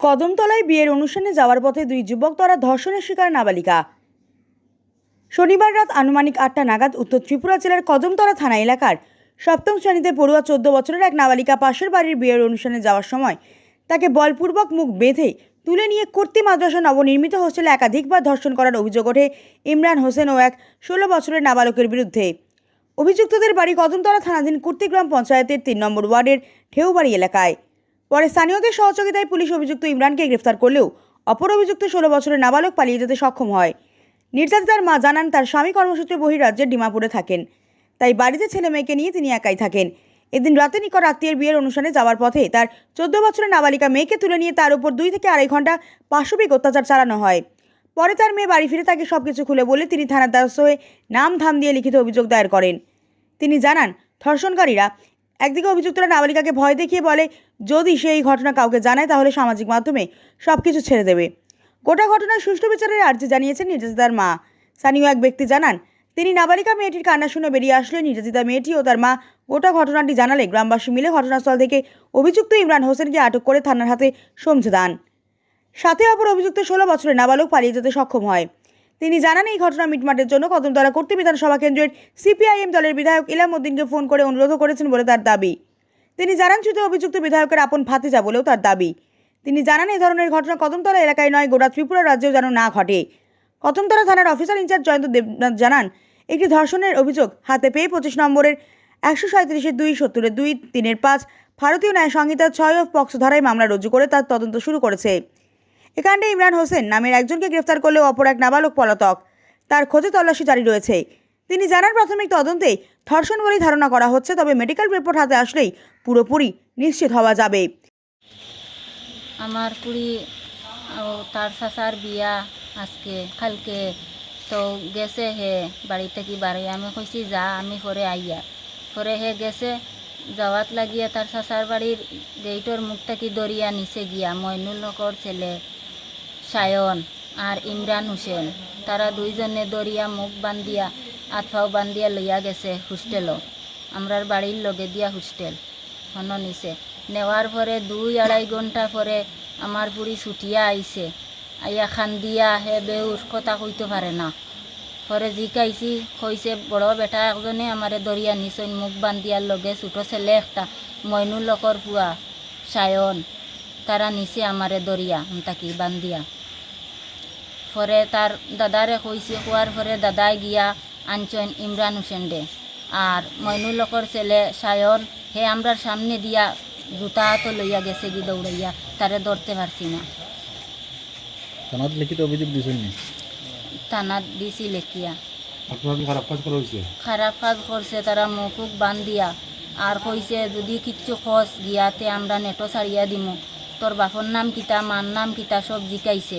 কদমতলায় বিয়ের অনুষ্ঠানে যাওয়ার পথে দুই যুবক দ্বারা ধর্ষণের শিকার নাবালিকা। শনিবার রাত আনুমানিক আটটা নাগাদ উত্তর ত্রিপুরা জেলার কদমতলা থানা এলাকার সপ্তম শ্রেণীতে পড়ুয়া চোদ্দ বছরের এক নাবালিকা পাশের বাড়ির বিয়ের অনুষ্ঠানে যাওয়ার সময় তাকে বলপূর্বক মুখ বেঁধে তুলে নিয়ে কর্তৃ মাদ্রাসা নবনির্মিত হোস্টেলে একাধিকবার ধর্ষণ করার অভিযোগ ওঠে ইমরান হোসেন ও এক ষোলো বছরের নাবালকের বিরুদ্ধে। অভিযুক্তদের বাড়ি কদমতলা থানাধীন কুর্তিগ্রাম পঞ্চায়েতের তিন নম্বর ওয়ার্ডের ঢেউবাড়ি এলাকায়। পরে স্থানীয়দের সহযোগিতায় পুলিশ অভিযুক্ত ইমরানকে গ্রেফতার করলেও অপর অভিযুক্ত ষোলো বছরের নাবালক পালিয়ে যেতে সক্ষম হয়। নির্যাতিতার মা জানান, তার স্বামী কর্মসূত্রে বহিরাজ্যের ডিমাপুরে থাকেন। তাই বাড়িতে ছেলে মেয়েকে নিয়ে তিনি একাই থাকেন। এদিন রাতে নিকট আত্মীয়ের বিয়ের অনুষ্ঠানে যাওয়ার পথে তার চোদ্দ বছরের নাবালিকা মেয়েকে তুলে নিয়ে তার উপর দুই থেকে আড়াই ঘণ্টা পাশবিক অত্যাচার চালানো হয়। পরে তার মেয়ে বাড়ি ফিরে তাকে সবকিছু খুলে বলে তিনি থানার দ্বারস্থ হয়ে নাম ধাম দিয়ে লিখিত অভিযোগ দায়ের করেন। তিনি জানান, ধর্ষণকারীরা একদিকে অভিযুক্তরা নাবালিকাকে ভয় দেখিয়ে বলে, যদি সে এই ঘটনা কাউকে জানায়, তাহলে সামাজিক মাধ্যমে সব কিছু ছেড়ে দেবে। গোটা ঘটনার সুষ্ঠু বিচারের আর্জি জানিয়েছেন নির্যাতিতার মা। স্থানীয় এক ব্যক্তি জানান, তিনি নাবালিকা মেয়েটির কান্না শুনে বেরিয়ে আসলে নির্যাতিতা মেয়েটি ও তার মা গোটা ঘটনাটি জানালে গ্রামবাসী মিলে ঘটনাস্থল থেকে অভিযুক্ত ইমরান হোসেনকে আটক করে থানার হাতে সমঝে দান। সাথে অপর অভিযুক্ত ষোলো বছরের নাবালক পালিয়ে যেতে সক্ষম হয়। তিনি জানান, এই ঘটনা মিটমাটের জন্য কদমতলা কর্তৃ বিধানসভা কেন্দ্রের সিপিআইএম দলের বিধায়ক ইলাম উদ্দিনকে ফোন করে অনুরোধ করেছেন বলে তার দাবি। তিনি জানান শুধু অভিযুক্ত বিধায়কের আপন ভাতিজা বলেও তার দাবি। তিনি জানান, এই ধরনের ঘটনা কদমতলা এলাকায় নয় গোটা ত্রিপুরা রাজ্যেও যেন না ঘটে। কদমতলা থানার অফিসার ইনচার্জ জয়ন্ত দেবনাথ জানান, একটি ধর্ষণের অভিযোগ হাতে পেয়ে পঁচিশ নম্বরের একশো সাঁত্রিশের দুই, সত্তরের দুই, তিনের পাঁচ, ভারতীয় ন্যায় সংহিতার ছয় অফ পক্ষ ধারায় মামলা রুজু করে তার তদন্ত শুরু করেছে। এ কাণ্ডে ইমরান হোসেন নামের একজনকে গ্রেফতার করলেও অপর এক নাবালক পলাতক। তার খোঁজে তল্লাশি জারি রয়েছে। তিনি জানান, প্রাথমিক তদন্তে ধর্ষণ বলেই ধারণা করা হচ্ছে, তবে মেডিকেল রিপোর্ট হাতে আসলেই পুরোপুরি নিশ্চিত হওয়া যাবে। আমার কুড়ি তার চাচার বিয়া আজকে, কালকে। তো গেছে হে বাড়ি থেকে বাড়ি? আমি কইছি, যা, আমি পরে আইয়া। পরে হে গেছে, যাওয়াত লাগিয়া তার চাচার বাড়ির গেইটর মুখ থেকে দরিয়া নিচে গিয়া, মইনুল হকর ছেলে সায়ন আর ইমরান হোসেন। তারা দুইজনে দরিয়া মুখ বান্ধিয়া আতফাও বান্ধিয়া লইয়া গেছে হোস্টেলও আমরার বাড়ির লগে দিয়া হোস্টেল হন নিছে নেওয়ার পরে দুই আড়াই ঘণ্টা পরে আমার বুড়ি ছুটিয়া আইছে আইয়া খান্দিয়া হে বেউর কথা কইতে পারে না। পরে জিকাইছি কইছে বড় বেটা একজনে আমারে দরিয়া নিচইন মুখ বান্ধিয়ার লগে ছোটো ছেলে একটা মইনুল লকর পুয়া সায়ন তারা নিচে আমারে দরিয়া তাকি বান্ধিয়া। পরে তার দাদারে কইছে কোয়ার পরে দাদাই গিয়া আনছেন ইমরান হোসেন দে আর মইনুল লকর ছেলে সায়ন হে আমরার সামনে দিয়া জুতা তো লইয়া গেছে কি দৌড়াইয়া তারে ধরতে পারছি না। থানাত লিখিত অভিযোগ দিছেন নি? থানাত দিছি লেখিয়া খারাপ কাজ করা খারাপ কাজ করছে তারা মুখুক বান্ধিয়া আর কইছে যদি কিচ্ছু খস গিয়াতে আমরা নেটো ছাড়িয়া দিমু। তোর বাপর নাম কিতা মার নাম কিতা সব জিকাইছে।